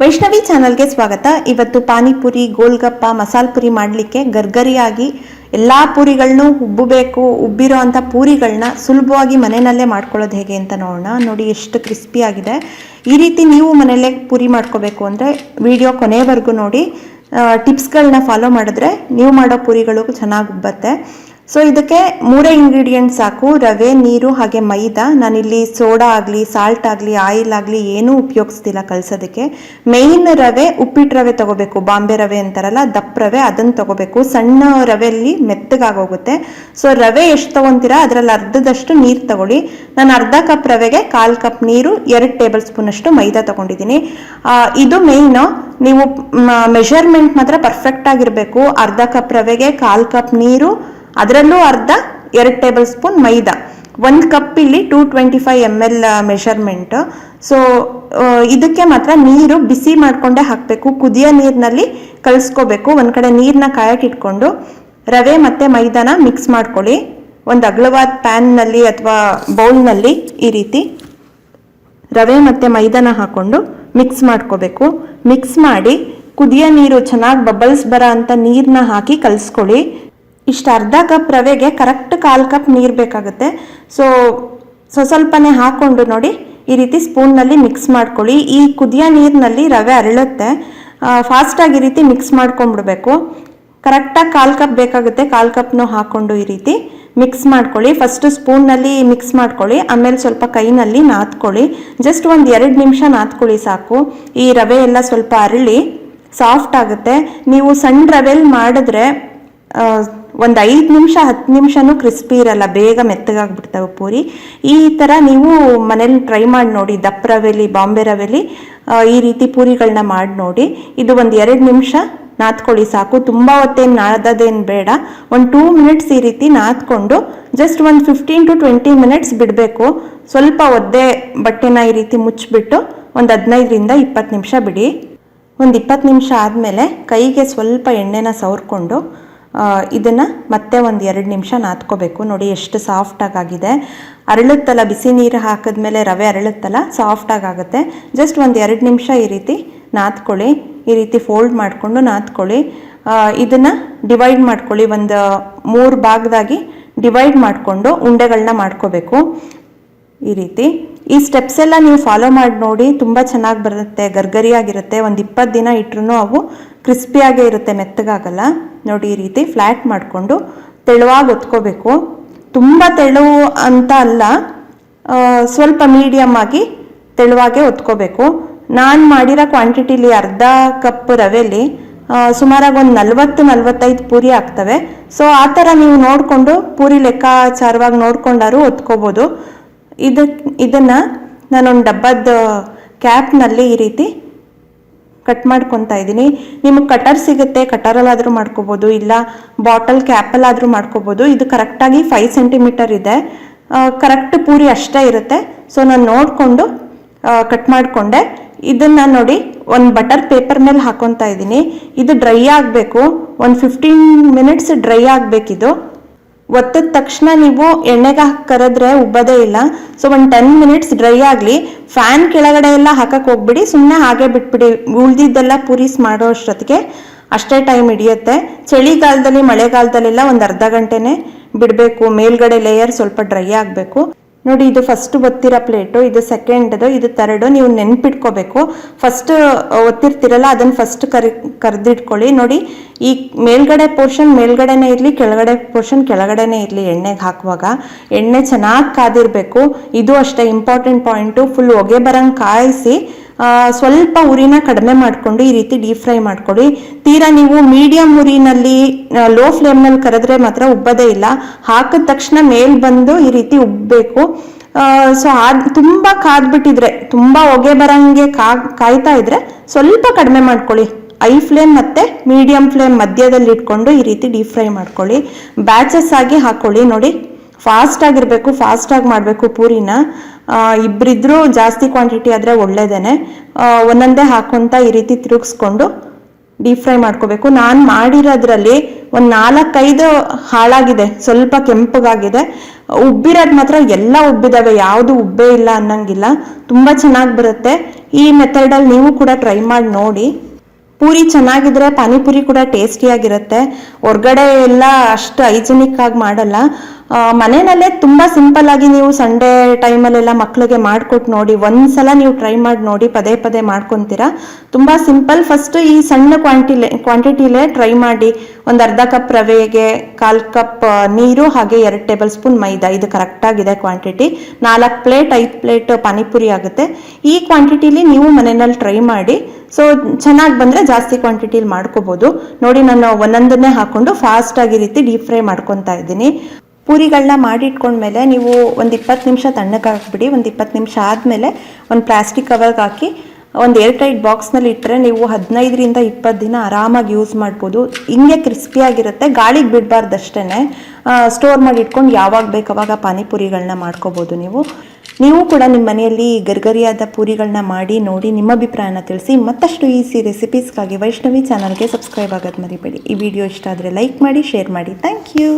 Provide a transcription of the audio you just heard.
ವೈಷ್ಣವಿ ಚಾನಲ್ಗೆ ಸ್ವಾಗತ. ಇವತ್ತು ಪಾನಿಪುರಿ, ಗೋಲ್ಗಪ್ಪ ಮಸಾಲ ಪುರಿ ಮಾಡಲಿಕ್ಕೆ ಗರ್ಗರಿಯಾಗಿ ಎಲ್ಲ ಪೂರಿಗಳನ್ನೂ ಉಬ್ಬಬೇಕು, ಉಬ್ಬಿರೋ ಅಂಥ ಪೂರಿಗಳನ್ನ ಸುಲಭವಾಗಿ ಮನೆಯಲ್ಲೇ ಮಾಡ್ಕೊಳ್ಳೋದು ಹೇಗೆ ಅಂತ ನೋಡೋಣ. ನೋಡಿ ಎಷ್ಟು ಕ್ರಿಸ್ಪಿ ಆಗಿದೆ. ಈ ರೀತಿ ನೀವು ಮನೆಯಲ್ಲೇ ಪೂರಿ ಮಾಡ್ಕೋಬೇಕು ಅಂದರೆ ವಿಡಿಯೋ ಕೊನೆವರೆಗೂ ನೋಡಿ. ಟಿಪ್ಸ್ಗಳನ್ನ ಫಾಲೋ ಮಾಡಿದ್ರೆ ನೀವು ಮಾಡೋ ಪೂರಿಗಳು ಚೆನ್ನಾಗಿ ಉಬ್ಬತ್ತೆ. ಸೊ ಇದಕ್ಕೆ ಮೂರೇ ಇಂಗ್ರೀಡಿಯೆಂಟ್ ಸಾಕು. ರವೆ, ನೀರು ಹಾಗೆ ಮೈದಾ. ನಾನಿಲ್ಲಿ ಸೋಡಾ ಆಗಲಿ ಸಾಲ್ಟ್ ಆಗಲಿ ಆಯಿಲ್ ಆಗಲಿ ಏನೂ ಉಪಯೋಗಿಸ್ತಿಲ್ಲ ಕಲಸೋದಕ್ಕೆ. ಮೇಯ್ನ್ ರವೆ ಉಪ್ಪಿಟ್ಟು ರವೆ ತಗೋಬೇಕು. ಬಾಂಬೆ ರವೆ ಅಂತಾರಲ್ಲ, ದಪ್ಪ ರವೆ, ಅದನ್ನು ತಗೋಬೇಕು. ಸಣ್ಣ ರವೆಯಲ್ಲಿ ಮೆತ್ತಗಾಗೋಗುತ್ತೆ. ಸೊ ರವೆ ಎಷ್ಟು ತೊಗೊತೀರಾ? ಅದರಲ್ಲಿ ಅರ್ಧದಷ್ಟು ನೀರು ತಗೊಳ್ಳಿ. ನಾನು ಅರ್ಧ ಕಪ್ ರವೆಗೆ ಕಾಲು ಕಪ್ ನೀರು, ಎರಡು ಟೇಬಲ್ ಸ್ಪೂನ್ ಅಷ್ಟು ಮೈದಾ ತೊಗೊಂಡಿದ್ದೀನಿ. ಇದು ಮೇಯ್ನು ನೀವು ಮೆಷರ್ಮೆಂಟ್ ಮಾತ್ರ ಪರ್ಫೆಕ್ಟ್ ಆಗಿರಬೇಕು. ಅರ್ಧ ಕಪ್ ರವೆಗೆ ಕಾಲು ಕಪ್ ನೀರು ಅದರಲ್ಲೂ ಅರ್ಧ, ಎರಡು ಟೇಬಲ್ ಸ್ಪೂನ್ ಮೈದಾ. ಒಂದು ಕಪ್ ಇಲ್ಲಿ two twenty five M L measurement so ಇದಕ್ಕೆ ಮಾತ್ರ ನೀರು ಬಿಸಿ ಮಾಡಿಕೊಂಡೇ ಹಾಕಬೇಕು. ಕುದಿಯೋ ನೀರಿನಲ್ಲಿ ಕಲಿಸ್ಕೋಬೇಕು. ಒಂದು ಕಡೆ ನೀರನ್ನ ಕಾಯಕ್ಕಿಟ್ಕೊಂಡು ರವೆ ಮತ್ತು ಮೈದಾನ ಮಿಕ್ಸ್ ಮಾಡ್ಕೊಳ್ಳಿ. ಒಂದು ಅಗಲವಾದ ಪ್ಯಾನ್ನಲ್ಲಿ ಅಥವಾ ಬೌಲ್ನಲ್ಲಿ ಈ ರೀತಿ ರವೆ ಮತ್ತು ಮೈದಾನ ಹಾಕ್ಕೊಂಡು ಮಿಕ್ಸ್ ಮಾಡ್ಕೋಬೇಕು. ಮಿಕ್ಸ್ ಮಾಡಿ ಕುದಿಯೋ ನೀರು ಚೆನ್ನಾಗಿ ಬಬಲ್ಸ್ ಬರೋ ಅಂತ ನೀರನ್ನ ಹಾಕಿ ಕಲಿಸ್ಕೊಳ್ಳಿ. ಇಷ್ಟು ಅರ್ಧ ಕಪ್ ರವೆಗೆ ಕರೆಕ್ಟ್ ಕಾಲು ಕಪ್ ನೀರು ಬೇಕಾಗುತ್ತೆ. ಸೊ ಸೊ ಸ್ವಲ್ಪನೇ ಹಾಕ್ಕೊಂಡು ನೋಡಿ ಈ ರೀತಿ ಸ್ಪೂನ್ನಲ್ಲಿ ಮಿಕ್ಸ್ ಮಾಡ್ಕೊಳ್ಳಿ. ಈ ಕುದಿಯೋ ನೀರಿನಲ್ಲಿ ರವೆ ಅರಳುತ್ತೆ. ಫಾಸ್ಟಾಗಿ ಈ ರೀತಿ ಮಿಕ್ಸ್ ಮಾಡ್ಕೊಂಡ್ಬಿಡ್ಬೇಕು. ಕರೆಕ್ಟಾಗಿ ಕಾಲು ಕಪ್ ಬೇಕಾಗುತ್ತೆ. ಕಾಲು ಕಪ್ನು ಹಾಕ್ಕೊಂಡು ಈ ರೀತಿ ಮಿಕ್ಸ್ ಮಾಡ್ಕೊಳ್ಳಿ. ಫಸ್ಟ್ ಸ್ಪೂನ್ನಲ್ಲಿ ಮಿಕ್ಸ್ ಮಾಡ್ಕೊಳ್ಳಿ. ಆಮೇಲೆ ಸ್ವಲ್ಪ ಕೈನಲ್ಲಿ ನಾದ್ಕೊಳ್ಳಿ. ಜಸ್ಟ್ ಒಂದು ಎರಡು ನಿಮಿಷ ನಾದ್ಕೊಳ್ಳಿ ಸಾಕು. ಈ ರವೆ ಎಲ್ಲ ಸ್ವಲ್ಪ ಅರಳಿ ಸಾಫ್ಟ್ ಆಗುತ್ತೆ. ನೀವು ಸಣ್ಣ ರವೆಲಿ ಮಾಡಿದ್ರೆ ಒಂದು ಐದು ನಿಮಿಷ, ಹತ್ತು ನಿಮಿಷನೂ ಕ್ರಿಸ್ಪಿ ಇರಲ್ಲ, ಬೇಗ ಮೆತ್ತಗಾಗ್ಬಿಡ್ತವೆ ಪೂರಿ. ಈ ಥರ ನೀವು ಮನೇಲಿ ಟ್ರೈ ಮಾಡಿ ನೋಡಿ, ದಪ್ಪ ರವೆಲಿ, ಬಾಂಬೆ ರವೆಲಿ ಈ ರೀತಿ ಪೂರಿಗಳನ್ನ ಮಾಡಿ ನೋಡಿ. ಇದು ಒಂದು ಎರಡು ನಿಮಿಷ ನಾದ್ಕೊಳ್ಳಿ ಸಾಕು. ತುಂಬ ಹೊತ್ತೇನು ನಾದೋದೇನು ಬೇಡ. ಒಂದು ಟೂ ಮಿನಿಟ್ಸ್ ಈ ರೀತಿ ನಾದ್ಕೊಂಡು ಜಸ್ಟ್ ಒಂದು ಫಿಫ್ಟೀನ್ ಟು ಟ್ವೆಂಟಿ ಮಿನಿಟ್ಸ್ ಬಿಡಬೇಕು. ಸ್ವಲ್ಪ ಒದ್ದೆ ಬಟ್ಟೆನ ಈ ರೀತಿ ಮುಚ್ಚಿಬಿಟ್ಟು ಒಂದು ಹದಿನೈದರಿಂದ ಇಪ್ಪತ್ತು ನಿಮಿಷ ಬಿಡಿ. ಒಂದು ಇಪ್ಪತ್ತು ನಿಮಿಷ ಆದಮೇಲೆ ಕೈಗೆ ಸ್ವಲ್ಪ ಎಣ್ಣೆನ ಸವರ್ಕೊಂಡು ಇದನ್ನು ಮತ್ತೆ ಒಂದು ಎರಡು ನಿಮಿಷ ನಾದ್ಕೋಬೇಕು ನೋಡಿ ಎಷ್ಟು ಸಾಫ್ಟಾಗಿ ಆಗಿದೆ ಅರಳುತ್ತಲ್ಲ, ಬಿಸಿ ನೀರು ಹಾಕಿದ್ಮೇಲೆ ರವೆ ಅರಳುತ್ತಲ್ಲ ಸಾಫ್ಟಾಗಿ ಆಗುತ್ತೆ ಜಸ್ಟ್ ಒಂದು ಎರಡು ನಿಮಿಷ ಈ ರೀತಿ ನಾದ್ಕೊಳ್ಳಿ ಈ ರೀತಿ ಫೋಲ್ಡ್ ಮಾಡಿಕೊಂಡು ನಾದ್ಕೊಳ್ಳಿ ಇದನ್ನು ಡಿವೈಡ್ ಮಾಡ್ಕೊಳ್ಳಿ. ಒಂದು, ಮೂರು ಭಾಗದಾಗಿ ಡಿವೈಡ್ ಮಾಡಿಕೊಂಡು ಉಂಡೆಗಳನ್ನ ಮಾಡ್ಕೋಬೇಕು. ಈ ರೀತಿ. ಈ ಸ್ಟೆಪ್ಸ್ ಎಲ್ಲ ನೀವು ಫಾಲೋ ಮಾಡಿ ನೋಡಿ ತುಂಬ ಚೆನ್ನಾಗಿ ಬರುತ್ತೆ, ಗರ್ಗರಿಯಾಗಿರುತ್ತೆ, ಒಂದು ಇಪ್ಪತ್ತು ದಿನ ಇಟ್ರು ಅವು ಕ್ರಿಸ್ಪಿಯಾಗೇ ಇರುತ್ತೆ, ಮೆತ್ತಗಾಗಲ್ಲ. ನೋಡಿ ಈ ರೀತಿ ಫ್ಲ್ಯಾಟ್ ಮಾಡಿಕೊಂಡು ತೆಳುವಾಗಿ ಒತ್ಕೋಬೇಕು. ತುಂಬ ತೆಳುವು ಅಂತ ಅಲ್ಲ ಸ್ವಲ್ಪ ಮೀಡಿಯಮ್ ಆಗಿ ತೆಳುವಾಗೆ ಒತ್ಕೋಬೇಕು. ನಾನು ಮಾಡಿರೋ ಕ್ವಾಂಟಿಟಿಲಿ ಅರ್ಧ ಕಪ್ ರವೆಲಿ ಸುಮಾರಾಗಿ ಒಂದು ನಲ್ವತ್ತು, ನಲ್ವತ್ತೈದು ಪೂರಿ ಆಗ್ತವೆ. ಸೊ ಆ ಥರ ನೀವು ನೋಡಿಕೊಂಡು ಪೂರಿ ಲೆಕ್ಕಾಚಾರವಾಗಿ ನೋಡ್ಕೊಂಡಾರು ಒತ್ಕೋಬೋದು. ಇದಕ್ಕೆ ಇದನ್ನು ನಾನೊಂದು ಡಬ್ಬದ ಕ್ಯಾಪ್ನಲ್ಲಿ ಈ ರೀತಿ ಕಟ್ ಮಾಡ್ಕೊತಾ ಇದ್ದೀನಿ. ನಿಮಗೆ ಕಟರ್ ಸಿಗುತ್ತೆ ಕಟರಲ್ಲಾದರೂ ಮಾಡ್ಕೋಬೋದು, ಇಲ್ಲ ಬಾಟಲ್ ಕ್ಯಾಪಲ್ಲಾದರೂ ಮಾಡ್ಕೋಬೋದು. ಇದು ಕರೆಕ್ಟಾಗಿ ಫೈವ್ ಸೆಂಟಿಮೀಟರ್ ಇದೆ. ಕರೆಕ್ಟ್ ಪೂರಿ ಅಷ್ಟೇ ಇರುತ್ತೆ. ಸೊ ನಾನು ನೋಡಿಕೊಂಡು ಕಟ್ ಮಾಡಿಕೊಂಡೆ. ಇದನ್ನು ನೋಡಿ ಒಂದು ಬಟರ್ ಪೇಪರ್ ಮೇಲೆ ಹಾಕೊತಾ ಇದ್ದೀನಿ. ಇದು ಡ್ರೈ ಆಗಬೇಕು. ಒಂದು ಫಿಫ್ಟೀನ್ ಮಿನಿಟ್ಸ್ ಡ್ರೈ ಆಗಬೇಕಿದು. ಒತ್ತಿದ ತಕ್ಷಣ ನೀವು ಎಣ್ಣೆಗೆ ಹಾಕಿ ಕರೆದ್ರೆ ಉಬ್ಬದೇ ಇಲ್ಲ. ಸೊ ಒಂದು ಟೆನ್ ಮಿನಿಟ್ಸ್ ಡ್ರೈ ಆಗಲಿ ಫ್ಯಾನ್ ಕೆಳಗಡೆ ಎಲ್ಲ ಹಾಕಕ್ಕೆ ಹೋಗ್ಬಿಡಿ. ಸುಮ್ಮನೆ ಹಾಗೆ ಬಿಟ್ಬಿಡಿ. ಉಳ್ದಿದ್ದೆಲ್ಲ ಪೂರೀಸ್ ಮಾಡೋ ಅಷ್ಟೊತ್ತಿಗೆ ಅಷ್ಟೇ ಟೈಮ್ ಹಿಡಿಯುತ್ತೆ. ಚಳಿಗಾಲದಲ್ಲಿ, ಮಳೆಗಾಲದಲ್ಲೆಲ್ಲ ಒಂದು ಅರ್ಧ ಗಂಟೆನೇ ಬಿಡಬೇಕು. ಮೇಲ್ಗಡೆ ಲೇಯರ್ ಸ್ವಲ್ಪ ಡ್ರೈ ಆಗಬೇಕು. ನೋಡಿ, ಇದು ಫಸ್ಟ್ ಒತ್ತಿರೋ ಪ್ಲೇಟು ಇದು ಸೆಕೆಂಡ್ದು ಇದು ತರ್ಡು ನೀವು ನೆನ್ಪಿಟ್ಕೋಬೇಕು. ಫಸ್ಟ್ ಒತ್ತಿರ್ತಿರಲ್ಲ, ಅದನ್ನು ಫಸ್ಟ್ ಕರಿ, ಕರೆದಿಟ್ಕೊಳ್ಳಿ. ನೋಡಿ, ಈ ಮೇಲ್ಗಡೆ ಪೋರ್ಷನ್ ಮೇಲ್ಗಡೆನೇ ಇರಲಿ, ಕೆಳಗಡೆ ಪೋರ್ಷನ್ ಕೆಳಗಡೆನೇ ಇರಲಿ ಎಣ್ಣೆಗೆ ಹಾಕುವಾಗ. ಎಣ್ಣೆ ಚೆನ್ನಾಗಿ ಕಾದಿರಬೇಕು. ಇದು ಅಷ್ಟೇ ಇಂಪಾರ್ಟೆಂಟ್ ಪಾಯಿಂಟು ಫುಲ್ ಹೊಗೆ ಬರಂಗೆ ಕಾಯಿಸಿ ಸ್ವಲ್ಪ ಉರಿನ ಕಡಿಮೆ ಮಾಡಿಕೊಂಡು ಈ ರೀತಿ ಡೀಪ್ ಫ್ರೈ ಮಾಡ್ಕೊಳ್ಳಿ. ತೀರಾ ನೀವು ಮೀಡಿಯಂ ಉರಿನಲ್ಲಿ ಲೋ ಫ್ಲೇಮ್ನಲ್ಲಿ ಕರೆದ್ರೆ ಮಾತ್ರ ಉಬ್ಬದೇ ಇಲ್ಲ. ಹಾಕಿದ ತಕ್ಷಣ ಮೇಲ್ ಬಂದು ಈ ರೀತಿ ಉಬ್ಬಬೇಕು. ಸೊ ಆದ್, ತುಂಬ ಕಾದ್ಬಿಟ್ಟಿದ್ರೆ, ತುಂಬ ಹೊಗೆ ಬರಂಗೆ ಕಾಯ್ತಾ ಇದ್ರೆ ಸ್ವಲ್ಪ ಕಡಿಮೆ ಮಾಡ್ಕೊಳ್ಳಿ. ಐ ಫ್ಲೇಮ್ ಮತ್ತೆ ಮೀಡಿಯಂ ಫ್ಲೇಮ್ ಮಧ್ಯದಲ್ಲಿ ಇಟ್ಕೊಂಡು ಈ ರೀತಿ ಡೀಪ್ ಫ್ರೈ ಮಾಡ್ಕೊಳ್ಳಿ. ಬ್ಯಾಚಸ್ ಆಗಿ ಹಾಕೊಳ್ಳಿ ನೋಡಿ. ಫಾಸ್ಟ್ ಆಗಿರಬೇಕು ಫಾಸ್ಟಾಗಿ ಮಾಡಬೇಕು ಪೂರಿನ. ಇಬ್ಬರಿದ್ರೂ ಜಾಸ್ತಿ ಕ್ವಾಂಟಿಟಿ ಆದರೆ ಒಳ್ಳೇದೇನೆ. ಆ, ಒಂದೊಂದೇ ಹಾಕೊಂತ ಈ ರೀತಿ ತಿರುಗಿಸ್ಕೊಂಡು ಡೀಪ್ ಫ್ರೈ ಮಾಡ್ಕೋಬೇಕು. ನಾನು ಮಾಡಿರೋದ್ರಲ್ಲಿ ಒಂದು ನಾಲ್ಕೈದು ಹಾಳಾಗಿದೆ ಸ್ವಲ್ಪ ಕೆಂಪಗಾಗಿದೆ. ಉಬ್ಬಿರೋದು ಮಾತ್ರ ಎಲ್ಲ ಉಬ್ಬಿದಾವೆ ಯಾವುದು ಉಬ್ಬೇ ಇಲ್ಲ ಅನ್ನಂಗಿಲ್ಲ. ತುಂಬ ಚೆನ್ನಾಗಿ ಬರುತ್ತೆ. ಈ ಮೆಥಡಲ್ಲಿ ನೀವು ಕೂಡ ಟ್ರೈ ಮಾಡಿ ನೋಡಿ. ಪೂರಿ ಚೆನ್ನಾಗಿದ್ರೆ ಪಾನಿಪುರಿ ಕೂಡ ಟೇಸ್ಟಿಯಾಗಿರುತ್ತೆ ಹೊರಗಡೆ ಎಲ್ಲ ಅಷ್ಟು ಹೈಜಿನಿಕ್ ಆಗಿ ಮಾಡಲ್ಲ. ಮನೆಯಲ್ಲೇ ತುಂಬ ಸಿಂಪಲ್ ಆಗಿ ನೀವು ಸಂಡೇ ಟೈಮಲ್ಲೆಲ್ಲ ಮಕ್ಕಳಿಗೆ ಮಾಡಿಕೊಟ್ಟು ನೋಡಿ, ಒಂದ್ಸಲ ನೀವು ಟ್ರೈ ಮಾಡಿ ನೋಡಿ, ಪದೇ ಪದೇ ಮಾಡ್ಕೊತೀರಾ. ತುಂಬ ಸಿಂಪಲ್ ಫಸ್ಟ್ ಈ ಸಣ್ಣ ಕ್ವಾಂಟಿಲೆ ಕ್ವಾಂಟಿಟಿಲೇ ಟ್ರೈ ಮಾಡಿ, ಒಂದು ಅರ್ಧ ಕಪ್ ರವೆಗೆ ಕಾಲು ಕಪ್ ನೀರು, ಹಾಗೆ ಎರಡು ಟೇಬಲ್ ಸ್ಪೂನ್ ಮೈದಾ. ಇದು ಕರೆಕ್ಟಾಗಿದೆ ಕ್ವಾಂಟಿಟಿ ನಾಲ್ಕು ಪ್ಲೇಟ್ ಐದು ಪ್ಲೇಟ್ ಪಾನಿಪುರಿ ಆಗುತ್ತೆ. ಈ ಕ್ವಾಂಟಿಟಿಲಿ ನೀವು ಮನೆಯಲ್ಲಿ ಟ್ರೈ ಮಾಡಿ ಸೊ ಚೆನ್ನಾಗಿ ಬಂದರೆ ಜಾಸ್ತಿ ಕ್ವಾಂಟಿಟಿಲಿ ಮಾಡ್ಕೋಬೋದು. ನೋಡಿ, ನಾನು ಒಂದೊಂದನ್ನೇ ಹಾಕೊಂಡು ಫಾಸ್ಟಾಗಿ ರೀತಿ ಡೀಪ್ ಫ್ರೈ ಮಾಡ್ಕೊತಾ ಇದ್ದೀನಿ. ಪೂರಿಗಳನ್ನ ಮಾಡಿಟ್ಕೊಂಡ್ಮೇಲೆ ನೀವು ಒಂದು ಇಪ್ಪತ್ತು ನಿಮಿಷ ತಣ್ಣಕ್ಕೆ ಹಾಕ್ಬಿಡಿ ಒಂದು ಇಪ್ಪತ್ತು ನಿಮಿಷ ಆದಮೇಲೆ ಒಂದು ಪ್ಲಾಸ್ಟಿಕ್ ಕವರ್ಗೆ ಹಾಕಿ, ಒಂದು ಏರ್ ಟೈಟ್ ಬಾಕ್ಸ್ನಲ್ಲಿ ಇಟ್ಟರೆ ನೀವು ಹದಿನೈದರಿಂದ ಇಪ್ಪತ್ತು ದಿನ ಆರಾಮಾಗಿ ಯೂಸ್ ಮಾಡ್ಬೋದು. ಹಿಂಗೆ ಕ್ರಿಸ್ಪಿಯಾಗಿರುತ್ತೆ ಗಾಳಿಗೆ ಬಿಡಬಾರ್ದು ಅಷ್ಟೇ ಸ್ಟೋರ್ ಮಾಡಿ ಇಟ್ಕೊಂಡು ಯಾವಾಗ ಬೇಕು ಅವಾಗ ಪಾನಿಪುರಿಗಳನ್ನ ಮಾಡ್ಕೋಬೋದು ನೀವು. ನೀವು ಕೂಡ ನಿಮ್ಮ ಮನೆಯಲ್ಲಿ ಗರ್ಗರಿಯಾದ ಪೂರಿಗಳನ್ನ ಮಾಡಿ, ನೋಡಿ, ನಿಮ್ಮ ಅಭಿಪ್ರಾಯನ ತಿಳಿಸಿ. ಮತ್ತಷ್ಟು ಈಸಿ ರೆಸಿಪೀಸ್ಗಾಗಿ ವೈಷ್ಣವಿ ಚಾನಲ್ಗೆ ಸಬ್ಸ್ಕ್ರೈಬ್ ಆಗೋದು ಮರಿಬೇಡಿ. ಈ ವಿಡಿಯೋ ಇಷ್ಟ ಆದರೆ ಲೈಕ್ ಮಾಡಿ ಶೇರ್ ಮಾಡಿ. Thank you